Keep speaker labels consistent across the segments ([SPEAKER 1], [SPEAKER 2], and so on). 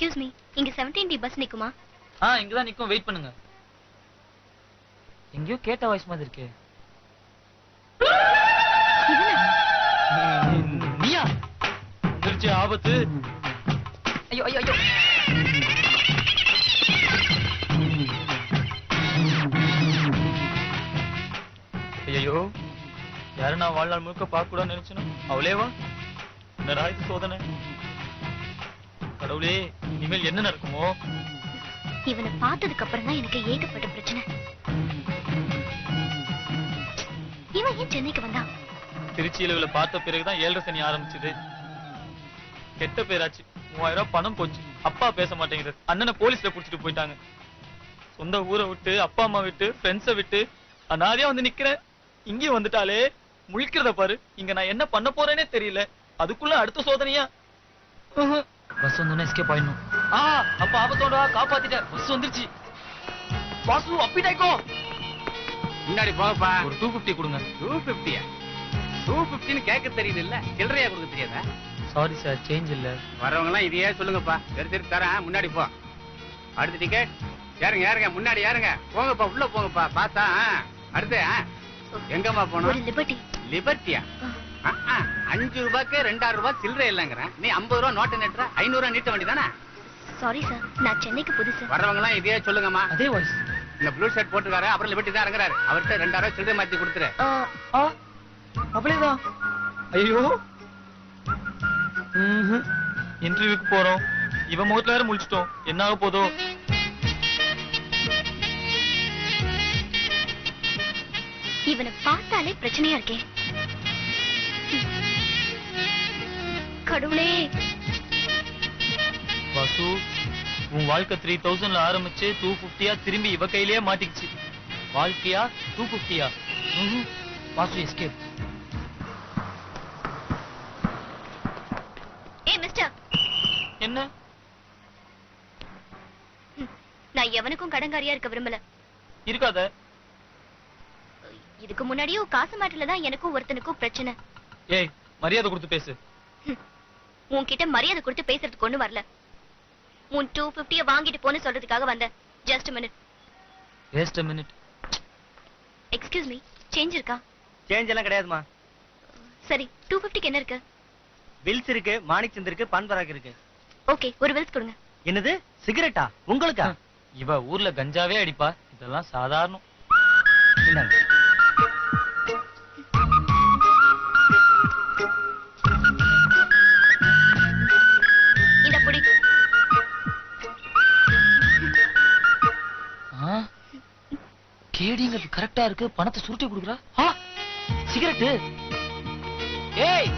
[SPEAKER 1] Excuse me இங்க 17 D bus நிக்குமா?
[SPEAKER 2] ஆ இங்கதான் நிக்கும். வெயிட் பண்ணுங்க. எங்கேயோ கேட்ட வாய்ஸ் மாதிரி இருக்கே. நீயா? திருச்சி ஆபத்து. ஐயோ ஐயோ ஐயோ. ஐயோ யாரு நான் வாழ்நாள் முழுக்க பார்க்க கூடாதுன்னு நினைச்சனும் அவளேவா இது சோதனை. கடவுளே இனிமேல் என்ன நடக்குமோ?
[SPEAKER 1] இவனை பார்த்ததுக்கு அப்புறம் தான் எனக்கு ஏகப்பட்ட பிரச்சனை. இவன் ஏன் சென்னைக்கு வந்தான்?
[SPEAKER 2] திருச்சியில இவளை பார்த்த பிறகுதான் ஏழரை சனி ஆரம்பிச்சது. கெட்ட பேராச்சு. மூவாயிரம் ரூபாய் பணம் போச்சு. அப்பா பேச மாட்டேங்கிறார் அண்ணனை போலீஸ்ல புடிச்சிட்டு போயிட்டாங்க. சொந்த ஊரை விட்டு அப்பா அம்மா விட்டு ஃப்ரெண்ட்ஸை விட்டு அனாதையா வந்து நிக்கிறேன் இங்கேயும் வந்துட்டாலே முழிக்கிறத பாரு. இங்க நான் என்ன பண்ண போறேனே தெரியல. அதுக்குள்ள அடுத்த சோதனையா? பஸ் வந்தோடனே எஸ்கேப் ஆயிடணும். ஆ அப்ப ஆபத்தோட காப்பாத்திட்ட பஸ் வந்துருச்சு. வாசு அப்பிடாய்க்கோ
[SPEAKER 3] முன்னாடி போகப்பா
[SPEAKER 2] ஒரு டூ பிப்டி கொடுங்க.
[SPEAKER 3] டூ பிப்டியா டூ பிப்டின்னு கேட்க தெரியுது இல்ல சில்லறையா கொடுக்க தெரியாதா?
[SPEAKER 2] சாரி சார் சேஞ்ச் இல்ல.
[SPEAKER 3] வரவங்க எல்லாம் இதையே சொல்லுங்கப்பா. சரி சரி தரேன். முன்னாடி போ. அடுத்த டிக்கெட் ஏறுங்க ஏறுங்க. முன்னாடி ஏறுங்க. போங்கப்பா உள்ள போங்கப்பா. பார்த்தா. அடுத்து. எங்கம்மா போகணும்
[SPEAKER 1] லிபர்ட்டி
[SPEAKER 3] லிபர்ட்டியா. அஞ்சு ரூபாய்க்கு ரெண்டாயிரம் ரூபாய் சில்லறை இல்லைங்கிறேன். நீ ஐம்பது ரூபா நோட்டு நெட்டுற ஐநூறு ரூபா நீட்ட வேண்டியதானே?
[SPEAKER 1] சாரி சார் நான் சென்னைக்கு புதுசு.
[SPEAKER 3] வரவங்க எல்லாம் இதையே சொல்லுங்கம்மா.
[SPEAKER 2] அதே வாய்ஸ்
[SPEAKER 3] இந்த ப்ளூ ஷர்ட் போட்டுக்காரு அப்புறம் லிபர்ட்டி தான் இறங்குறாரு. அவர்கிட்ட ரெண்டாயிரம் ரூபாய் சில்லறை மாத்தி கொடுத்துரு.
[SPEAKER 2] அப்படியேதான் ஐயோ. இன்டர்வியூக்கு போறோம். இவன் முகத்துல வேற முழிச்சிட்டோம். என்ன ஆக போதோ?
[SPEAKER 1] இவனை பார்த்தாலே பிரச்சனையா இருக்கே. கடவுளே.
[SPEAKER 2] வாசு உன் வாழ்க்கை த்ரீ தௌசண்ட்ல ஆரம்பிச்சு டூ பிப்டியா திரும்பி இவ கையிலேயே மாட்டிக்கிச்சு. வாழ்க்கையா டூ பிப்டியா வாசு எஸ்கேப்
[SPEAKER 1] ஏ மிஸ்டர்
[SPEAKER 2] என்ன?
[SPEAKER 1] நான் எவனுக்கும் கடங்காரியா இருக்க விரும்பல.
[SPEAKER 2] இருக்காத.
[SPEAKER 1] இதுக்கு முன்னாடியும் காசு மாட்டுல தான் எனக்கும் ஒருத்தனுக்கும் பிரச்சனை.
[SPEAKER 2] ஏய் மரியாதை கொடுத்து பேசு.
[SPEAKER 1] உன்கிட்ட மரியாதை கொடுத்து பேசுறதுக்கு ஒண்ணு வரல. உன் டூ பிப்டிய வாங்கிட்டு போன்னு சொல்றதுக்காக வந்தேன். Just minute
[SPEAKER 2] waste minute
[SPEAKER 1] excuse me change இருக்கா?
[SPEAKER 4] சேஞ்ச் எல்லாம் கிடையாதுமா
[SPEAKER 1] சரி டூ பிப்டிக்கு என்ன இருக்கு?
[SPEAKER 4] பில்ஸ் இருக்கு மாணிக் சந்த் இருக்கு பான் பராக் இருக்கு.
[SPEAKER 1] ஓகே ஒரு வில்ஸ் கொடுங்க.
[SPEAKER 4] என்னது? சிகரெட்டா உங்களுக்கா?
[SPEAKER 2] இவ ஊர்ல கஞ்சாவே அடிப்பா. இதெல்லாம் சாதாரணம். கேடிங்கிறது கரெக்டா இருக்கு. பணத்தை சுருட்டி கொடுக்குறா? ஆ, சிகரெட்டு. ஏய்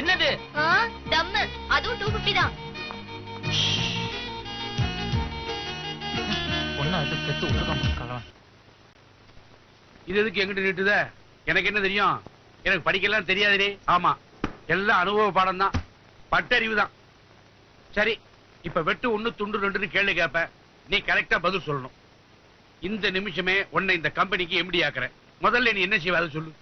[SPEAKER 2] என்னது?
[SPEAKER 1] ஆ, தம்மு. அதுவும் டூ பிப்டி தான்.
[SPEAKER 2] பொண்ணு அது பெத்து விட்டுருக்கான்
[SPEAKER 3] இது எதுக்கு எங்கிட்ட நீட்டுத? எனக்கு என்ன தெரியும்? எனக்கு படிக்கலாம் தெரியாதுடே. ஆமா. எல்லாம் அனுபவ பாடம் தான் பட்டறிவு தான் சரி இப்ப வெட்டு ஒண்ணு துண்டு ரெண்டுன்னு கேள்வி கேட்பேன் நீ கரெக்டா பதில் சொல்லணும். இந்த நிமிஷமே உன்னை இந்த கம்பெனிக்கு எம்டி ஆக்குறேன். முதல்ல நீ என்ன செய்வ அதை சொல்லு.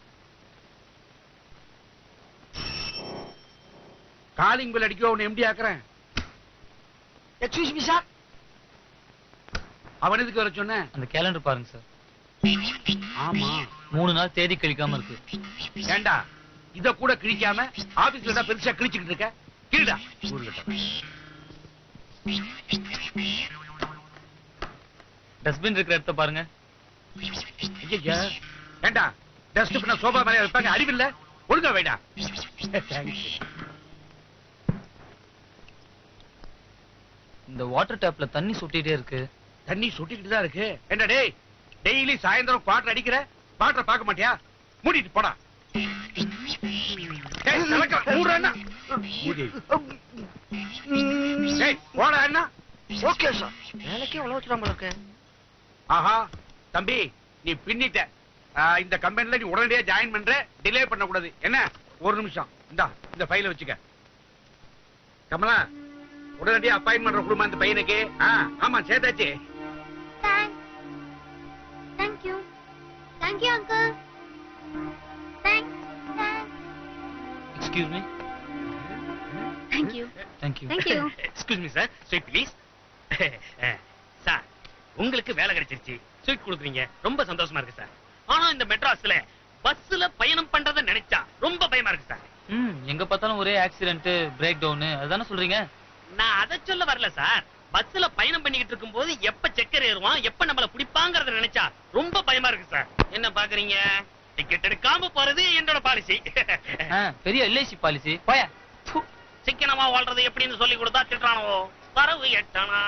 [SPEAKER 3] காலிங் பில் அடிக்க உன்னை எம்டி ஆக்குறேன்?
[SPEAKER 4] எக்ஸ்கியூஸ் மீ சார்
[SPEAKER 3] அவன் எதுக்கு வர சொன்ன?
[SPEAKER 2] அந்த கேலண்டர் பாருங்க சார்
[SPEAKER 3] ஆமா.
[SPEAKER 2] மூணு நாள் தேதி கழிக்காம இருக்கு.
[SPEAKER 3] ஏண்டா? இத கூட கிழிக்காம ஆபீஸ்ல தான் பெருசா கிழிச்சுக்கிட்டு இருக்க? கிழிடா
[SPEAKER 2] டஸ்ட்பின் இருக்கிற இடத்த பாருங்க.
[SPEAKER 3] ஐயா ஏண்டா? டஸ்ட் பண்ண சோபா மேல வைப்பாங்க அறிவில்ல? ஒழுங்கா வைடா.
[SPEAKER 2] இந்த வாட்டர் டேப்ல தண்ணி சொட்டிட்டே இருக்கு.
[SPEAKER 3] தண்ணி சுட்டிக்கிட்டு தான் இருக்கு. ஏண்டா டேய்? டெய்லி சாயந்தரம் குவாட்டர் அடிக்கிற? குவாட்டர் பார்க்க மாட்டியா? மூடிட்டு போடா. அண்ணா.
[SPEAKER 4] ஓகே சார் வேலைக்கே உழவு வச்சுடாம இருக்கு.
[SPEAKER 3] ஆஹா தம்பி நீ பின்னிட்ட. இந்த கம்பெனில நீ உடனடியா ஜாயின் பண்ற டிலே பண்ண கூடாது என்ன? ஒரு நிமிஷம். இந்தா இந்த ஃபைல வச்சுக்க. கமலா உடனடியா அப்பாயின்மெண்ட் கொடுமா இந்த பையனுக்கு. ஆ, ஆமா சேர்த்தாச்சு.
[SPEAKER 1] Thanks thank you thank you uncle thanks thanks
[SPEAKER 2] excuse me
[SPEAKER 1] thank you
[SPEAKER 2] thank you
[SPEAKER 1] thank you
[SPEAKER 5] excuse me sir sweet please sir உங்களுக்கு வேலை கிடைச்சிருச்சு. ஸ்வீட் கொடுக்குறீங்க. ரொம்ப சந்தோஷமா இருக்கு சார். ஆனா இந்த மெட்ராஸ்ல பஸ்ல பயணம் பண்றத நினைச்சா ரொம்ப பயமா இருக்கு சார்.
[SPEAKER 2] ம் எங்க பார்த்தாலும் ஒரே ஆக்சிடென்ட் பிரேக் டவுன் அதுதானே சொல்றீங்க?
[SPEAKER 5] நான் அதை சொல்ல வரல சார். பஸ்ல பயணம் பண்ணிக்கிட்டு இருக்கும்போது எப்ப செக்கர் ஏறுவான் எப்ப நம்மள பிடிப்பாங்கறத நினைச்சா ரொம்ப பயமா இருக்கு சார். என்ன பாக்குறீங்க டிக்கெட் எடுக்காம போறது என்னோட பாலிசி
[SPEAKER 2] பெரிய எல்ஐசி பாலிசி போய.
[SPEAKER 5] சிக்கனமா வாழ்றது எப்படின்னு சொல்லி கொடுத்தா திட்டுறானோ வரவு எட்டனா?